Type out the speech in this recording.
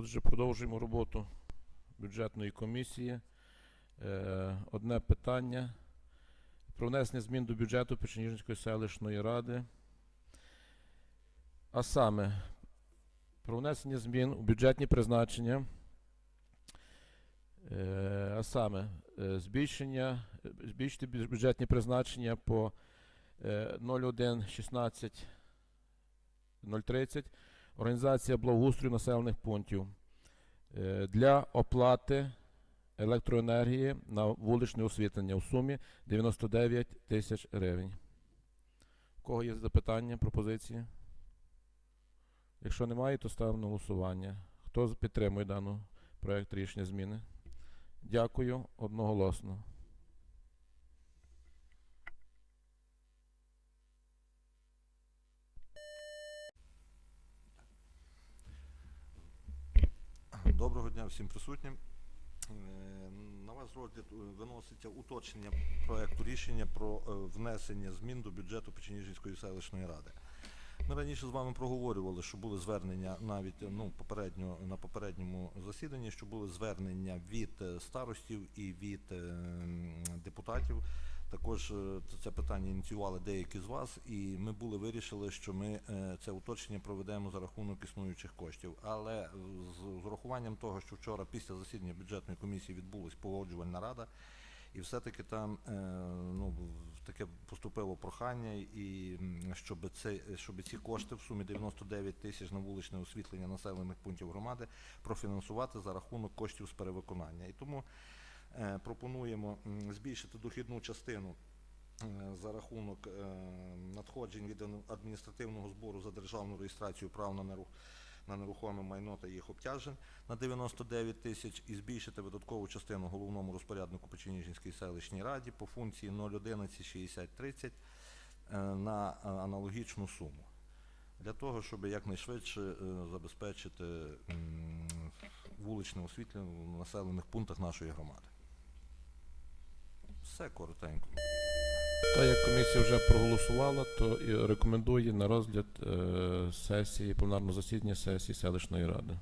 Отже, продовжуємо роботу бюджетної комісії. Е, Одне питання про внесення змін до бюджету Печеніжинської селищної ради. А саме про внесення змін у бюджетні призначення. Е, А саме е, збільшення, збільшити бюджетні призначення по е, 0116 030 Організація благоустрою населених пунктів е, для оплати електроенергії на вуличне освітлення у сумі 99 тисяч гривень. У кого є запитання, пропозиції? Якщо немає, то ставимо на голосування. Хто підтримує дану проект рішення зміни? Дякую одноголосно. Доброго дня всім присутнім. Е, На ваш розгляд е, виноситься уточнення проекту рішення про е, внесення змін до бюджету Печеніжинської селищної ради. Ми раніше з вами проговорювали, що були звернення навіть ну, попередньо, на попередньому засіданні, що були звернення від старостів і від депутатів. Також е, це питання ініціювали деякі з вас, і ми були вирішили, що ми е, це уточнення проведемо за рахунок існуючих коштів. Але е, з, урахуванням того, що вчора після засідання бюджетної комісії відбулась погоджувальна рада, і все-таки там ну, таке поступило прохання, і щоб, це, щоб ці кошти в сумі 99 тисяч на вуличне освітлення населених пунктів громади профінансувати за рахунок коштів з перевиконання. І тому пропонуємо збільшити дохідну частину е, за рахунок е, надходжень від адміністративного збору за державну реєстрацію прав на нерух на нерухоме майно та їх обтяжень на 99 тисяч і збільшити видаткову частину головному розпоряднику Печеніжинській селищній раді по функції 011 60 30 е, на е, аналогічну суму. Для того, щоб якнайшвидше е, забезпечити вуличне освітлення в населених пунктах нашої громади. Все коротенько. Та як комісія вже проголосувала, то і рекомендує на розгляд е, сесії, пленарного засідання сесії селищної ради.